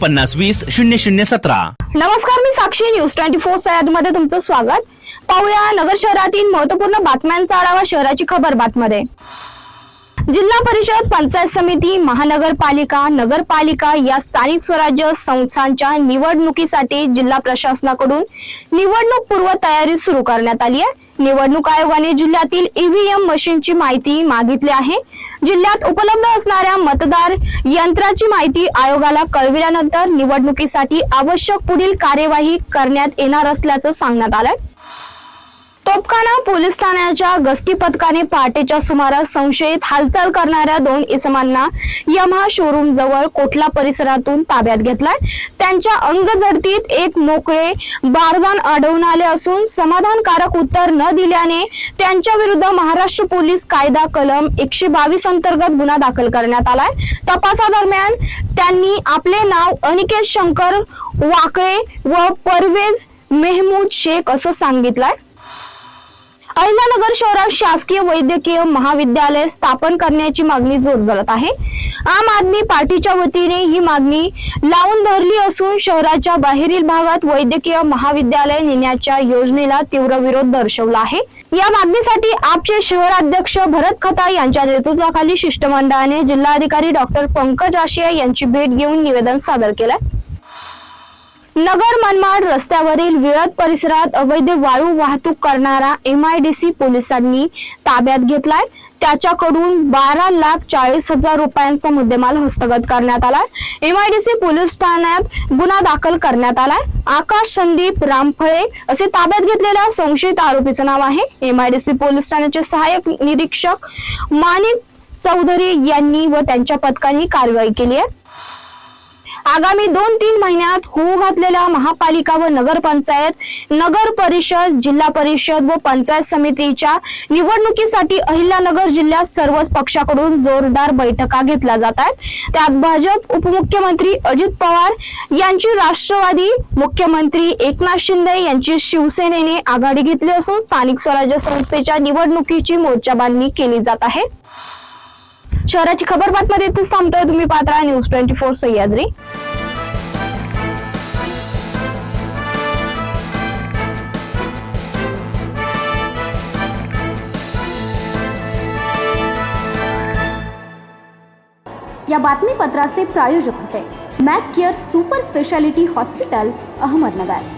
पन्नास वीस शून्य शून्य सतरा. नमस्कार मी साक्षी न्यूज ट्वेंटी फोर सह्यादमध्ये तुमचं स्वागत. पाहूया नगर शहरातील महत्त्वपूर्ण बातम्यांचा आढावा शहराची खबर बातमध्ये. जिल्हा परिषद पंचायत समिती महानगरपालिका नगरपालिका या स्थानिक स्वराज्य संस्थांच्या निवडणुकीसाठी जिल्हा प्रशासनाकडून निवडणूक पूर्व तयारी सुरू करण्यात आली आहे. निवडणूक आयोगाने जिल्ह्यातील ईव्हीएम मशीनची माहिती मागितली आहे. जिल्ह्यात उपलब्ध असणाऱ्या मतदार यंत्राची माहिती आयोगाला कळविल्यानंतर निवडणुकीसाठी आवश्यक पुढील कार्यवाही करण्यात येणार असल्याचं सांगण्यात आलंय. तोपखाना पोलीस ठाण्याच्या गस्ती पथकाने पहाटेच्या सुमारास संशयित हालचाल करणाऱ्या दोन इसमांना यमहा शोरूम जवळ कोटला परिसरातून ताब्यात घेतलाय? त्यांच्या अंगजडतीत एक मोकळे बारदान आढळून आले असून समाधानकारक उत्तर न दिल्याने त्यांच्या विरुद्ध महाराष्ट्र पोलीस कायदा कलम एकशे बावीस अंतर्गत गुन्हा दाखल करण्यात आलाय. तपासादरम्यान त्यांनी आपले नाव अनिकेत शंकर वाकळे व परवेज मेहमूद शेख असं सांगितलंय. अहिल्यानगर शहरात शासकीय वैद्यकीय महाविद्यालय स्थापन करण्याची मागणी जोर धरत आहे. आम आदमी पार्टीच्या वतीने ही मागणी लावून धरली असून शहराच्या बाहेरील भागात वैद्यकीय महाविद्यालय नेण्याच्या योजनेला तीव्र विरोध दर्शवला आहे. या मागणीसाठी आपचे शहराध्यक्ष भरत खता यांच्या नेतृत्वाखाली शिष्टमंडळाने जिल्हाधिकारी डॉक्टर पंकज आशिया यांची भेट घेऊन निवेदन सादर केलंय. नगर मनमाड रस्त्यावरील विळद परिसरात अवैध वाळू वाहतूक करणारा एम आयडीसी पोलिसांनी ताब्यात घेतलाय. त्याच्याकडून बारा लाख चाळीस हजार रुपयांचा मुद्देमाल हस्तगत करण्यात आलाय. M I D C police ठाण्यात गुन्हा दाखल करण्यात आलाय. आकाश संदीप रामफळे असे ताब्यात घेतलेल्या संशयित आरोपीचं नाव आहे एम आयडीसी पोलीस ठाण्याचे सहाय्यक निरीक्षक माणिक चौधरी यांनी व त्यांच्या पथकाने कारवाई केली आहे. आगामी दोन तीन महिन्यात होऊ घातलेल्या महापालिका व नगरपंचायत नगर परिषद जिल्हा परिषद व पंचायत समितीच्या निवडणुकीसाठी अहिल्यानगर जिल्ह्यात सर्वच पक्षाकडून जोरदार बैठका घेतल्या जात आहेत. त्यात भाजप उपमुख्यमंत्री अजित पवार यांची राष्ट्रवादी मुख्यमंत्री एकनाथ शिंदे यांची शिवसेनेने आघाडी घेतली असून स्थानिक स्वराज्य संस्थेच्या निवडणुकीची मोर्चाबांधणी केली जात आहे. शहराची खबर बातमध्ये इथेच थांबतोय. तुम्ही पात्रा न्यूज ट्वेंटी फोर सह्याद्री. या बातमीपत्राचे प्रायोजक होते. Mac care super speciality hospital Ahmednagar.